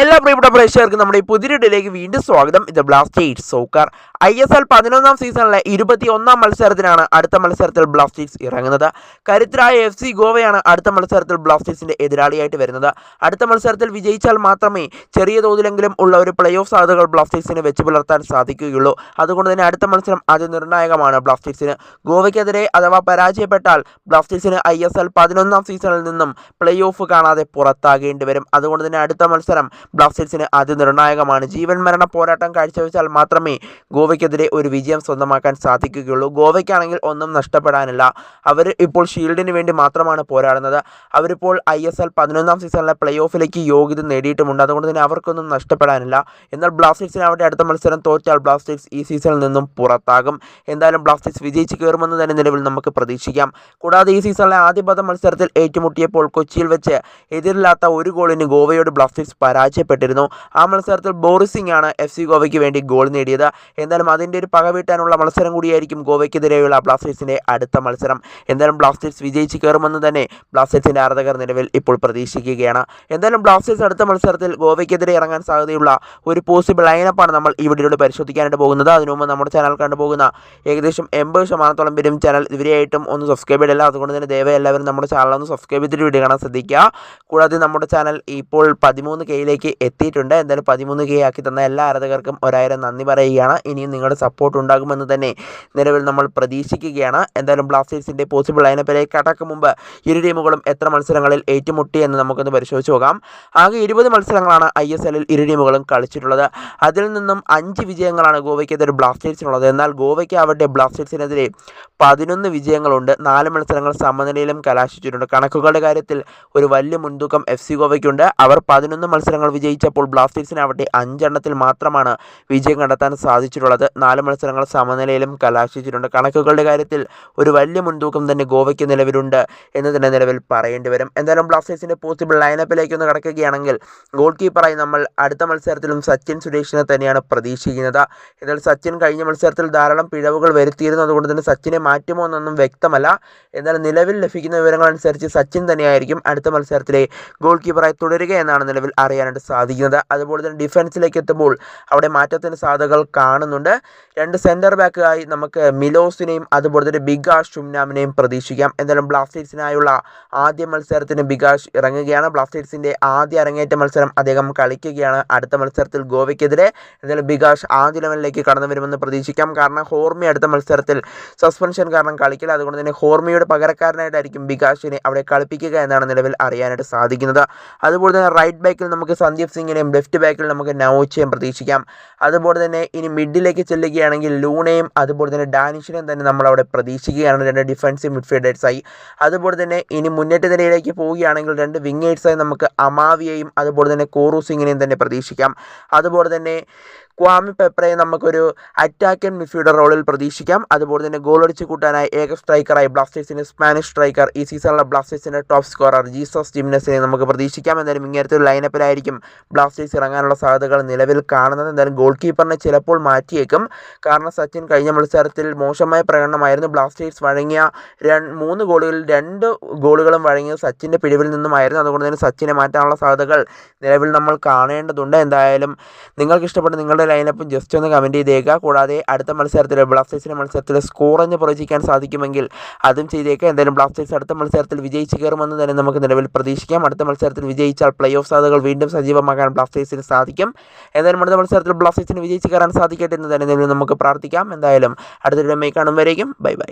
എല്ലാ പ്രിയപ്പെട്ട പ്രേക്ഷകർക്കും നമ്മുടെ ഈ പുതിരിടയിലേക്ക് വീണ്ടും സ്വാഗതം. ഇത് Blasters soccer I S L പതിനൊന്നാം സീസണിലെ ഇരുപത്തി ഒന്നാം മത്സരത്തിനാണ് അടുത്ത മത്സരത്തിൽ ബ്ലാസ്റ്റേഴ്സ് ഇറങ്ങുന്നത്. കരുത്തരായ എഫ് സി ഗോവയാണ് അടുത്ത മത്സരത്തിൽ ബ്ലാസ്റ്റേഴ്സിന്റെ എതിരാളിയായിട്ട് വരുന്നത്. അടുത്ത മത്സരത്തിൽ വിജയിച്ചാൽ മാത്രമേ ചെറിയ തോതിലെങ്കിലും ഉള്ള ഒരു പ്ലേ ഓഫ് സാധ്യതകൾ ബ്ലാസ്റ്റേഴ്സിന് വെച്ച് പുലർത്താൻ സാധിക്കുകയുള്ളൂ. അതുകൊണ്ട് തന്നെ അടുത്ത മത്സരം അത് നിർണായകമാണ് ബ്ലാസ്റ്റേഴ്സിന് ഗോവയ്ക്കെതിരെ അഥവാ പരാജയപ്പെട്ടാൽ ബ്ലാസ്റ്റേഴ്സിന് ഐ എസ് എൽ പതിനൊന്നാം സീസണിൽ നിന്നും പ്ലേ ഓഫ് കാണാതെ പുറത്താകേണ്ടി വരും. അതുകൊണ്ട് തന്നെ അടുത്ത മത്സരം ബ്ലാസ്റ്റേഴ്സിന് അതിനിർണായകമാണ് ജീവൻ മരണ പോരാട്ടം കാഴ്ചവെച്ചാൽ മാത്രമേ ഗോവയ്ക്കെതിരെ ഒരു വിജയം സ്വന്തമാക്കാൻ സാധിക്കുകയുള്ളൂ. ഗോവയ്ക്കാണെങ്കിൽ ഒന്നും നഷ്ടപ്പെടാനില്ല. അവർ ഇപ്പോൾ ഷീൽഡിന് വേണ്ടി മാത്രമാണ് പോരാടുന്നത്. അവരിപ്പോൾ ഐ എസ് എൽ പതിനൊന്നാം സീസണിലെ പ്ലേ ഓഫിലേക്ക് യോഗ്യത നേടിയിട്ടുമുണ്ട് അതുകൊണ്ട് തന്നെ അവർക്കൊന്നും നഷ്ടപ്പെടാനില്ല. എന്നാൽ ബ്ലാസ്റ്റേഴ്സിന് അവരുടെ അടുത്ത മത്സരം തോറ്റാൽ ബ്ലാസ്റ്റേഴ്സ് ഈ സീസണിൽ നിന്നും പുറത്താകും. എന്തായാലും ബ്ലാസ്റ്റേഴ്സ് വിജയിച്ച് കയറുമെന്ന് തന്നെ നിലവിൽ നമുക്ക് പ്രതീക്ഷിക്കാം. കൂടാതെ ഈ സീസണിലെ ആദ്യപദ മത്സരത്തിൽ ഏറ്റുമുട്ടിയപ്പോൾ കൊച്ചിയിൽ വെച്ച് എതിരില്ലാത്ത ഒരു ഗോളിന് ഗോവയോട് ബ്ലാസ്റ്റേഴ്സ് പരാജയപ്പെട്ടിരുന്നു. ആ മത്സരത്തിൽ ബോറിസിംഗ് ആണ് എഫ് സി ഗോവയ്ക്ക് വേണ്ടി ഗോൾ നേടിയത്. എന്തായാലും അതിന്റെ ഒരു പക വീട്ടാനുള്ള മത്സരം കൂടിയായിരിക്കും ഗോവയ്ക്കെതിരെയുള്ള ബ്ലാസ്റ്റേഴ്സിന്റെ അടുത്ത മത്സരം. എന്തായാലും ബ്ലാസ്റ്റേഴ്സ് വിജയിച്ച് കയറുമെന്ന് തന്നെ ബ്ലാസ്റ്റേഴ്സിന്റെ ആരാധകർ നിലവിൽ ഇപ്പോൾ പ്രതീക്ഷിക്കുകയാണ്. എന്തായാലും ബ്ലാസ്റ്റേഴ്സ് അടുത്ത മത്സരത്തിൽ ഗോവയ്ക്കെതിരെ ഇറങ്ങാൻ സാധ്യതയുള്ള ഒരു പോസിബിൾ ലൈനപ്പാണ് നമ്മൾ വീഡിയോയിൽ പരിശോധിക്കാനായിട്ട് പോകുന്നത്. അതിനു മുമ്പ് നമ്മുടെ ചാനൽ കണ്ടുപോകുന്ന ഏകദേശം എൺപത് ശതമാനത്തോളം പേരും ചാനൽ ഇവരെയായിട്ടും ഒന്ന് സബ്സ്ക്രൈബ് ചെയ്തില്ല അതുകൊണ്ട് തന്നെ ദയവായി എല്ലാവരും നമ്മുടെ ചാനൽ ഒന്ന് സബ്സ്ക്രൈബ് ചെയ്തിട്ട് വീഡിയോ കാണാൻ ശ്രദ്ധിക്കുക. കൂടാതെ നമ്മുടെ ചാനൽ ഇപ്പോൾ പതിമൂന്ന് കെയിലേക്ക് എത്തിയിട്ടുണ്ട്. എന്തായാലും പതിമൂന്ന് കെ ആക്കി തന്ന എല്ലാ ആരാധകർക്കും ഒരായിരം നന്ദി പറയുകയാണ്. ഇനിയും നിങ്ങളുടെ സപ്പോർട്ട് ഉണ്ടാകുമെന്ന് തന്നെ നിലവിൽ നമ്മൾ പ്രതീക്ഷിക്കുകയാണ്. എന്തായാലും ബ്ലാസ്റ്റേഴ്സിന്റെ പോസിബിൾ ലൈനപ്പിലേക്ക് കടക്കും മുമ്പ് ഇരു ടീമുകളും എത്ര മത്സരങ്ങളിൽ ഏറ്റുമുട്ടി എന്ന് നമുക്കൊന്ന് പരിശോധിച്ച് പോകാം ആകെ ഇരുപത് മത്സരങ്ങളാണ് ഐ എസ് എല്ലിൽ ഇരു ടീമുകളും കളിച്ചിട്ടുള്ളത്. അതിൽ നിന്നും അഞ്ച് വിജയങ്ങളാണ് ഗോവയ്ക്കെതിരെ ബ്ലാസ്റ്റേഴ്സിനുള്ളത്. എന്നാൽ ഗോവയ്ക്ക് ആവട്ടെ ബ്ലാസ്റ്റേഴ്സിനെതിരെ പതിനൊന്ന് വിജയങ്ങളുണ്ട്. നാല് മത്സരങ്ങൾ സമനിലയിലും കലാശിച്ചിട്ടുണ്ട്. കണക്കുകളുടെ കാര്യത്തിൽ ഒരു വലിയ മുൻതൂക്കം എഫ് സി ഗോവയ്ക്കുണ്ട്. അവർ പതിനൊന്ന് മത്സരങ്ങൾ വിജയിച്ചപ്പോൾ ബ്ലാസ്റ്റേഴ്സിനാവട്ടെ അഞ്ചെണ്ണത്തിൽ മാത്രമാണ് വിജയം കണ്ടെത്താൻ സാധിച്ചിട്ടുള്ളത്. നാല് മത്സരങ്ങൾ സമനിലയിലും കലാശിച്ചിട്ടുണ്ട്. കണക്കുകളുടെ കാര്യത്തിൽ ഒരു വലിയ മുൻതൂക്കം തന്നെ ഗോവയ്ക്ക് നിലവിലുണ്ട് എന്ന് തന്നെ നിലവിൽ പറയേണ്ടി വരും. എന്തായാലും ബ്ലാസ്റ്റേഴ്സിന്റെ പോസിബിൾ ലൈനപ്പിലേക്ക് ഒന്ന് കിടക്കുകയാണെങ്കിൽ ഗോൾ കീപ്പറായി നമ്മൾ അടുത്ത മത്സരത്തിലും സച്ചിൻ സുരേഷിനെ തന്നെയാണ് പ്രതീക്ഷിക്കുന്നത്. എന്നാൽ സച്ചിൻ കഴിഞ്ഞ മത്സരത്തിൽ ധാരാളം പിഴവുകൾ വരുത്തിയിരുന്നു. അതുകൊണ്ട് തന്നെ സച്ചിനെ മാറ്റുമോ എന്നൊന്നും വ്യക്തമല്ല. എന്നാൽ നിലവിൽ ലഭിക്കുന്ന വിവരങ്ങൾ അനുസരിച്ച് സച്ചിൻ തന്നെയായിരിക്കും അടുത്ത മത്സരത്തിലെ ഗോൾ കീപ്പറായി തുടരുക എന്നാണ് നിലവിൽ അറിയാനായിട്ട് സാധിക്കുന്നത്. അതുപോലെ തന്നെ ഡിഫൻസിലേക്ക് എത്തുമ്പോൾ അവിടെ മാറ്റത്തിന് സാധ്യതകൾ കാണുന്നുണ്ട്. രണ്ട് സെന്റർ ബാക്കായി നമുക്ക് മിലോസിനെയും അതുപോലെ തന്നെ ബിഗാഷ് ഷുംനാമിനെയും പ്രതീക്ഷിക്കാം. എന്തായാലും ബ്ലാസ്റ്റേഴ്സിനായുള്ള ആദ്യ മത്സരത്തിന് ബിഗാഷ് ഇറങ്ങുകയാണ്. ബ്ലാസ്റ്റേഴ്സിന്റെ ആദ്യ അരങ്ങേറ്റ മത്സരം അദ്ദേഹം കളിക്കുകയാണ് അടുത്ത മത്സരത്തിൽ ഗോവയ്ക്കെതിരെ. എന്തായാലും ബിഗാഷ് ആദ്യ ലെവലിലേക്ക് കടന്നു വരുമെന്ന് പ്രതീക്ഷിക്കാം. കാരണം ഹോർമി അടുത്ത മത്സരത്തിൽ സസ്പെൻഷൻ കാരണം കളിക്കില്ല. അതുകൊണ്ട് തന്നെ ഹോർമിയുടെ പകരക്കാരനായിട്ടായിരിക്കും ബികാഷിനെ അവിടെ കളിപ്പിക്കുക എന്നാണ് നിലവിൽ അറിയാനായിട്ട് സാധിക്കുന്നത്. അതുപോലെ തന്നെ റൈറ്റ് ബാക്കിൽ നമുക്ക് സന്ദീപ് സിംഗിനെയും ലെഫ്റ്റ് ബാക്കിൽ നമുക്ക് നവോച്ചയും പ്രതീക്ഷിക്കാം. അതുപോലെ തന്നെ ഇനി മിഡിലേക്ക് ചെല്ലുകയാണെങ്കിൽ ലൂണയും അതുപോലെ തന്നെ ഡാനിഷിനെയും തന്നെ നമ്മൾ അവിടെ പ്രതീക്ഷിക്കുകയാണ്. രണ്ട് ഡിഫൻസീവ് മിഡ്ഫീൽഡേഴ്സായി അതുപോലെ തന്നെ ഇനി മുന്നേറ്റ നിരയിലേക്ക് പോവുകയാണെങ്കിൽ രണ്ട് വിങ്ങേഴ്സായി നമുക്ക് അമാവിയെയും അതുപോലെ തന്നെ കോറു സിംഗിനെയും തന്നെ പ്രതീക്ഷിക്കാം. അതുപോലെ തന്നെ ക്വാമി പെപ്രയെ നമുക്കൊരു അറ്റാക്ക് ആൻഡ് മിഡ്ഫീൽഡർ റോളിൽ പ്രതീക്ഷിക്കാം. അതുപോലെ തന്നെ ഗോൾ അടിച്ച് കൂട്ടാനായി ഏക സ്ട്രൈക്കറായി ബ്ലാസ്റ്റേഴ്സിന്റെ സ്പാനിഷ് സ്ട്രൈക്കർ ഈ സീസണിലെ ബ്ലാസ്റ്റേഴ്സിന്റെ ടോപ്പ് സ്കോറർ ജീസസ് ജിംനസിനെ നമുക്ക് പ്രതീക്ഷിക്കാം. എന്തായാലും ഇങ്ങനത്തെ ഒരു ലൈനപ്പിലായിരിക്കും ബ്ലാസ്റ്റേഴ്സ് ഇറങ്ങാനുള്ള സാധ്യതകൾ നിലവിൽ കാണുന്നത്. എന്തായാലും ഗോൾ കീപ്പറിനെ ചിലപ്പോൾ മാറ്റിയേക്കും. കാരണം സച്ചിൻ കഴിഞ്ഞ മത്സരത്തിൽ മോശമായ പ്രകടനമായിരുന്നു. ബ്ലാസ്റ്റേഴ്സ് വഴങ്ങിയ മൂന്ന് ഗോളുകളിൽ രണ്ട് ഗോളുകളും വഴങ്ങിയത് സച്ചിന്റെ പിടിവിൽ നിന്നുമായിരുന്നു. അതുകൊണ്ട് തന്നെ സച്ചിനെ മാറ്റാനുള്ള സാധ്യതകൾ നിലവിൽ നമ്മൾ കാണേണ്ടതുണ്ട്. എന്തായാലും നിങ്ങൾക്ക് ഇഷ്ടപ്പെട്ട നിങ്ങളുടെ ലൈനപ്പും ജസ്റ്റ് ഒന്ന് കമന്റ് ചെയ്തേക്കുക. കൂടാതെ അടുത്ത മത്സരത്തിൽ ബ്ലാസ്റ്റേഴ്സിന്റെ മത്സരത്തിൽ സ്കോർ എന്ന് പ്രവചിക്കാൻ സാധിക്കുമെങ്കിൽ അതും ചെയ്തേക്കുക. എന്തായാലും ബ്ലാസ്റ്റേഴ്സ് അടുത്ത മത്സരത്തിൽ വിജയിച്ച് കയറുമെന്ന് തന്നെ നമുക്ക് നിലവിൽ പ്രതീക്ഷിക്കാം. അടുത്ത മത്സരത്തിൽ വിജയിച്ചാൽ പ്ലേ ഓഫ് സാധ്യതകൾ വീണ്ടും സജീവമാക്കാൻ ബ്ലാസ്റ്റേഴ്സിന് സാധിക്കും. എന്തായാലും അടുത്ത മത്സരത്തിൽ ബ്ലാസ്റ്റേഴ്സിന് വിജയിച്ച് കയറാൻ സാധിക്കട്ടെ എന്ന് തന്നെ നമുക്ക് പ്രാർത്ഥിക്കാം. എന്തായാലും അടുത്തൊരു മേക്കാണും കാണും വരേക്കും. Bye bye